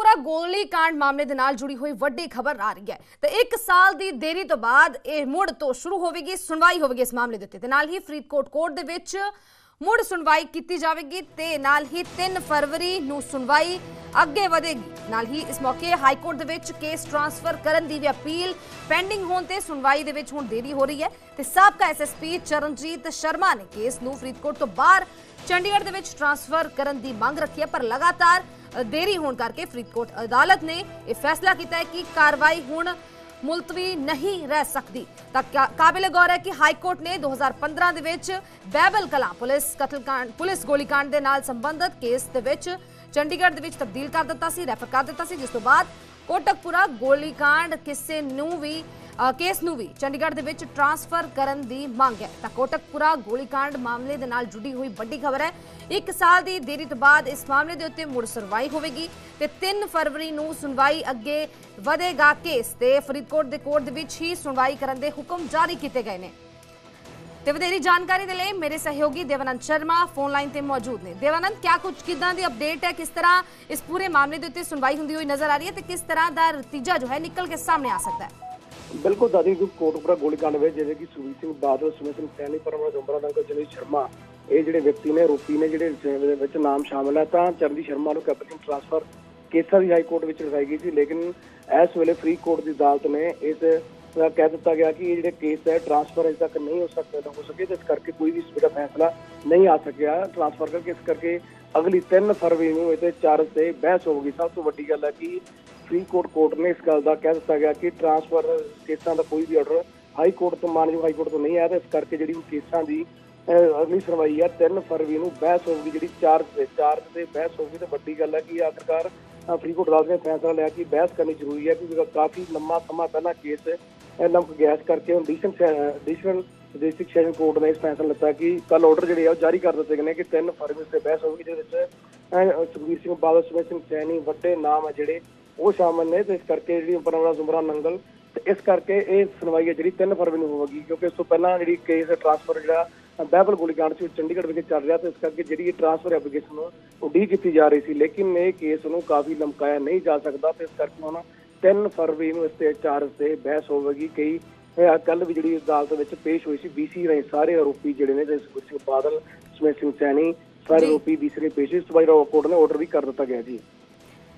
ਕੋਟਕਪੂਰਾ ਗੋਲੀ ਕਾਂਡ ਮਾਮਲੇ ਦੇ ਨਾਲ ਜੁੜੀ ਹੋਈ ਵੱਡੀ ਖਬਰ ਆ ਰਹੀ ਹੈ। ਤੇ 1 ਸਾਲ ਦੀ ਦੇਰੀ ਤੋਂ ਬਾਅਦ ਇਹ ਮੁੜ ਤੋਂ ਸ਼ੁਰੂ ਹੋਵੇਗੀ, ਸੁਣਵਾਈ ਹੋਵੇਗੀ ਇਸ ਮਾਮਲੇ ਦੇ ਉੱਤੇ। ਤੇ ਨਾਲ ਹੀ ਫਰੀਦਕੋਟ ਕੋਰਟ ਦੇ ਵਿੱਚ ਮੁੜ ਸੁਣਵਾਈ ਕੀਤੀ ਜਾਵੇਗੀ ਤੇ ਨਾਲ ਹੀ 3 ਫਰਵਰੀ ਨੂੰ ਸੁਣਵਾਈ ਅੱਗੇ ਵਧੇਗੀ। ਨਾਲ ਹੀ ਇਸ ਮੌਕੇ ਹਾਈ ਕੋਰਟ ਦੇ ਵਿੱਚ ਕੇਸ ਟ੍ਰਾਂਸਫਰ ਕਰਨ ਦੀ ਵੀ ਅਪੀਲ ਪੈਂਡਿੰਗ ਹੋਣ ਤੇ ਸੁਣਵਾਈ ਦੇ ਵਿੱਚ ਹੁਣ ਦੇਰੀ ਹੋ ਰਹੀ ਹੈ। ਤੇ ਸਾਬਕਾ ਐਸਐਸਪੀ ਚਰਨਜੀਤ ਸ਼ਰਮਾ ਨੇ ਕੇਸ ਨੂੰ ਫਰੀਦਕੋਟ ਤੋਂ ਬਾਹਰ ਚੰਡੀਗੜ੍ਹ ਦੇ ਵਿੱਚ ਟ੍ਰਾਂਸਫਰ ਕਰਨ ਦੀ ਮੰਗ ਰੱਖੀ ਹੈ, ਪਰ ਲਗਾਤਾਰ ਦੇਰੀ ਹੋਣ ਕਰਕੇ ਫਰੀਦਕੋਟ ਅਦਾਲਤ ਨੇ ਇਹ ਫੈਸਲਾ ਕੀਤਾ ਹੈ ਕਿ ਕਾਰਵਾਈ ਹੁਣ ਮੁਲਤਵੀ ਨਹੀਂ ਰਹਿ ਸਕਦੀ। ਤਾਂ ਕਾਬਿਲ ਗੌਰ ਹੈ ਕਿ ਹਾਈ ਕੋਰਟ ਨੇ 2015 ਦੇ ਵਿੱਚ ਬੈਬਲ ਕਲਾ ਪੁਲਿਸ ਕਤਲकांड ਪੁਲਿਸ ਗੋਲੀकांड ਦੇ ਨਾਲ ਸੰਬੰਧਿਤ ਕੇਸ ਦੇ ਵਿੱਚ ਚੰਡੀਗੜ੍ਹ ਦੇ ਵਿੱਚ ਤਬਦੀਲ ਕਰ ਦਿੱਤਾ ਸੀ, ਰੈਫਰ ਕਰ ਦਿੱਤਾ ਸੀ, ਜਿਸ ਤੋਂ ਬਾਅਦ ਕੋਟਕਪੁਰਾ ਗੋਲੀकांड ਕਿਸੇ ਨੂੰ ਵੀ ਕੇਸ ਨੂੰ ਵੀ ਚੰਡੀਗੜ੍ਹ ਦੇ ਵਿੱਚ ਟ੍ਰਾਂਸਫਰ ਕਰਨ ਦੀ ਮੰਗ ਹੈ। ਤਾਂ ਕੋਟਕਪੁਰਾ ਗੋਲੀकांड ਮਾਮਲੇ ਦੇ ਨਾਲ ਜੁੜੀ ਹੋਈ ਵੱਡੀ ਖਬਰ ਹੈ। ਇੱਕ ਸਾਲ ਦੀ ਦੇਰੀ ਤੋਂ ਬਾਅਦ ਇਸ ਮਾਮਲੇ ਦੇ ਉੱਤੇ ਮੁੜ ਸੁਣਵਾਈ ਹੋਵੇਗੀ ਤੇ 3 ਫਰਵਰੀ ਨੂੰ ਸੁਣਵਾਈ ਅੱਗੇ ਵਧੇਗਾ ਕੇਸ ਤੇ ਫਰੀਦਕੋਟ ਦੇ ਕੋਰਟ ਦੇ ਵਿੱਚ ਹੀ ਸੁਣਵਾਈ ਕਰਨ ਦੇ ਹੁਕਮ ਜਾਰੀ ਕੀਤੇ ਗਏ ਨੇ। ਤੇ ਵਧੇਰੀ ਜਾਣਕਾਰੀ ਦੇ ਲਈ ਮੇਰੇ ਸਹਿਯੋਗੀ ਦੇਵਾਨੰਦ ਸ਼ਰਮਾ ਫੋਨ ਲਾਈਨ ਤੇ ਮੌਜੂਦ ਨੇ। ਦੇਵਾਨੰਦ, ਕਿਆ ਕੁਝ, ਕਿਦਾਂ ਦੀ ਅਪਡੇਟ ਹੈ? ਕਿਸ ਤਰ੍ਹਾਂ ਇਸ ਪੂਰੇ ਮਾਮਲੇ ਦੇ ਉੱਤੇ ਸੁਣਵਾਈ ਹੁੰਦੀ ਹੋਈ ਨਜ਼ਰ ਆ ਰਹੀ ਹੈ ਤੇ ਕਿਸ ਤਰ੍ਹਾਂ ਦਾ ਨਤੀਜਾ ਜੋ ਹੈ ਨਿਕਲ ਕੇ ਸਾਹਮਣੇ ਆ ਸਕਦਾ ਹੈ? ਬਿਲਕੁਲ ਦਾਦੀ ਜੀ ਕੋਟਪੁਰਾ ਗੋਲੀकांड ਵਿੱਚ ਜਿਹੜੇ ਕਿ ਸੁਖਬੀਰ ਸਿੰਘ ਬਾਦਲ ਸੁਮਿਤ ਸਿੰਘ ਸੈਣੀ, ਪਰਮਾ ਜੰਬਰਾ ਨੰਗਲ ਜਨੀ ਸ਼ਰਮਾ, ਇਹ ਜਿਹੜੇ ਵਿਅਕਤੀ ਨੇ, ਆਰੋਪੀ ਨੇ, ਜਿਹੜੇ ਦੇ ਵਿੱਚ ਨਾਮ ਸ਼ਾਮਲ ਹੈ, ਤਾਂ ਚਰਨਜੀਤ ਸ਼ਰਮਾ ਨੂੰ ਕੈਪਟਨ ਟ੍ਰਾਂਸਫਰ ਕੇਸਾਂ ਦੀ ਹਾਈ ਕੋਰਟ ਵਿੱਚ ਲਗਾਈ ਗਈ ਸੀ, ਲੇਕਿਨ ਇਸ ਵੇਲੇ ਫ੍ਰੀ ਕੋਰਟ ਦੀ ਅਦਾਲਤ ਨੇ ਇਸ ਕਹਿ ਦਿੱਤਾ ਗਿਆ ਕਿ ਇਹ ਜਿਹੜੇ ਕੇਸ ਹੈ ਟ੍ਰਾਂਸਫਰ ਅਜੇ ਤੱਕ ਨਹੀਂ ਹੋ ਸਕਦਾ ਹੋ ਸਕੇ, ਜਿਸ ਕਰਕੇ ਕੋਈ ਵੀ ਇਸ ਦਾ ਫੈਸਲਾ ਨਹੀਂ ਆ ਸਕਿਆ। ਟ੍ਰਾਂਸਫਰ ਕਰਕੇ ਇਸ ਕਰਕੇ ਅਗਲੀ 3 ਫਰਵਰੀ ਨੂੰ ਇਹਦੇ ਚਾਰਜ ਤੇ ਬਹਿਸ ਹੋਊਗੀ। ਸਭ ਤੋਂ ਵੱਡੀ ਗੱਲ ਹੈ ਕਿ ਫਰੀਦਕੋਟ ਕੋਰਟ ਨੇ ਇਸ ਗੱਲ ਦਾ ਕਹਿ ਦਿੱਤਾ ਗਿਆ ਕਿ ਟ੍ਰਾਂਸਫਰ ਕੇਸਾਂ ਦਾ ਕੋਈ ਵੀ ਆਰਡਰ ਹਾਈ ਕੋਰਟ ਤੋਂ, ਮਾਨਯੋਗ ਹਾਈ ਕੋਰਟ ਤੋਂ ਨਹੀਂ ਆਇਆ ਤੇ ਇਸ ਕਰਕੇ ਜਿਹੜੀ ਉਹ ਕੇਸਾਂ ਦੀ ਅਗਲੀ ਸੁਣਵਾਈ ਹੈ 3 ਫਰਵਰੀ ਨੂੰ ਬਹਿਸ ਹੋਊਗੀ, ਜਿਹੜੀ ਚਾਰਜ ਤੇ ਚਾਰਜ ਤੇ ਬਹਿਸ ਹੋਊਗੀ ਤੇ ਵੱਡੀ ਗੱਲ ਹੈ ਕਿ ਆਖਰਕਾਰ ਫਰੀਦਕੋਟ ਅਦਾਲਤ ਨੇ ਫੈਸਲਾ ਲਿਆ ਕਿ ਬਹਿਸ ਕਰਨੀ ਜ਼ਰੂਰੀ ਹੈ ਕਿਉਂਕਿ ਕਾਫੀ ਲੰਮਾ ਸਮਾਂ ਪਹਿਲਾਂ ਕੇਸ ਲੰਮ ਗਿਆ ਇਸ ਕਰਕੇ ਹੁਣ district additional district session court ਨੇ ਇਸ ਫੈਸਲਾ ਲਿੱਤਾ ਕਿ ਕੱਲ ਆਰਡਰ ਜਿਹੜੇ ਆ ਉਹ ਜਾਰੀ ਕਰ ਦਿੱਤੇ ਗਏ ਨੇ ਕਿ 3 ਫਰਵਰੀ ਤੇ ਬਹਿਸ ਹੋਊਗੀ, ਜਿਹਦੇ ਵਿੱਚ ਸੁਖਬੀਰ ਸਿੰਘ ਬਾਦਲ ਸੁਮਿਤ ਸਿੰਘ ਸੈਣੀ ਵੱਡੇ ਨਾਮ ਆ ਜਿਹੜੇ ਉਹ ਸ਼ਾਮਲ ਨੇ ਤੇ ਇਸ ਕਰਕੇ ਜਿਹੜੀ ਪਰਮਰਾ ਜ਼ੁਮਰਾ ਨੰਗਲ ਤੇ ਇਸ ਕਰਕੇ ਇਹ ਸੁਣਵਾਈ ਹੈ ਜਿਹੜੀ 3 ਫਰਵਰੀ ਨੂੰ ਹੋਵੇਗੀ ਕਿਉਂਕਿ ਇਸ ਤੋਂ ਪਹਿਲਾਂ ਜਿਹੜੀ ਕੇਸ ਟ੍ਰਾਂਸਫਰ ਜਿਹੜਾ ਬਹਿਬਲ ਗੋਲੀकांड ਉਹ ਚੰਡੀਗੜ੍ਹ ਵਿਖੇ ਚੱਲ ਰਿਹਾ ਤੇ ਇਸ ਕਰਕੇ ਜਿਹੜੀ ਇਹ ਟ੍ਰਾਂਸਫਰ ਐਪਲੀਕੇਸ਼ਨ ਉਡੀਕ ਕੀਤੀ ਜਾ ਰਹੀ ਸੀ ਲੇਕਿਨ ਇਹ ਕੇਸ ਨੂੰ ਕਾਫੀ ਲਮਕਾਇਆ ਨਹੀਂ ਜਾ ਸਕਦਾ ਤੇ ਇਸ ਕਰਕੇ ਹੁਣ 3 ਫਰਵਰੀ ਨੂੰ ਇਸ ਤੇ ਚਾਰਜ ਤੇ ਬਹਿਸ ਹੋਵੇਗੀ ਕਈ ਕੱਲ ਵੀ ਜਿਹੜੀ ਅਦਾਲਤ ਵਿੱਚ ਪੇਸ਼ ਹੋਈ ਸੀ ਬੀਸੀ ਰਾਹੀਂ ਸਾਰੇ ਆਰੋਪੀ ਜਿਹੜੇ ਨੇ ਤੇ ਸੁਖਬੀਰ ਸਿੰਘ ਬਾਦਲ ਸੁਮੇਸ਼ ਸਿੰਘ ਸੈਣੀ ਸਾਰੇ। ਆਰੋਪੀ ਬੀਸੀ ਨੇ ਪੇਸ਼ ਇਸ ਤੋਂ ਬਾਅਦ ਕੋਰਟ ਨੇ ਆਰਡਰ ਵੀ ਕਰ ਦਿੱਤਾ ਗਿਆ ਜੀ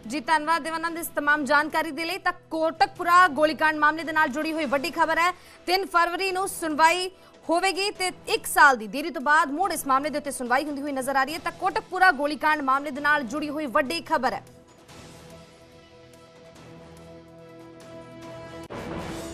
ਜੀ, ਧੰਨਵਾਦ ਦੇਵਾਨੰਦ ਇਸ तमाम ਜਾਣਕਾਰੀ ਦੇ ਲਈ। ਤਾਂ ਕੋਟਕਪੁਰਾ ਗੋਲੀकांड ਮਾਮਲੇ ਦੇ ਨਾਲ ਜੁੜੀ ਹੋਈ ਵੱਡੀ ਖਬਰ ਹੈ। 3 ਫਰਵਰੀ ਨੂੰ ਸੁਣਵਾਈ ਹੋਵੇਗੀ ਤੇ 1 ਸਾਲ ਦੀ ਦੇਰੀ ਤੋਂ ਬਾਅਦ ਮੋੜ ਇਸ ਮਾਮਲੇ ਦੇ ਉੱਤੇ ਸੁਣਵਾਈ ਹੁੰਦੀ ਹੋਈ ਨਜ਼ਰ ਆ ਰਹੀ ਹੈ। ਤਾਂ ਕੋਟਕਪੁਰਾ ਗੋਲੀकांड ਮਾਮਲੇ ਦੇ ਨਾਲ ਜੁੜੀ ਹੋਈ ਵੱਡੀ ਖਬਰ ਹੈ।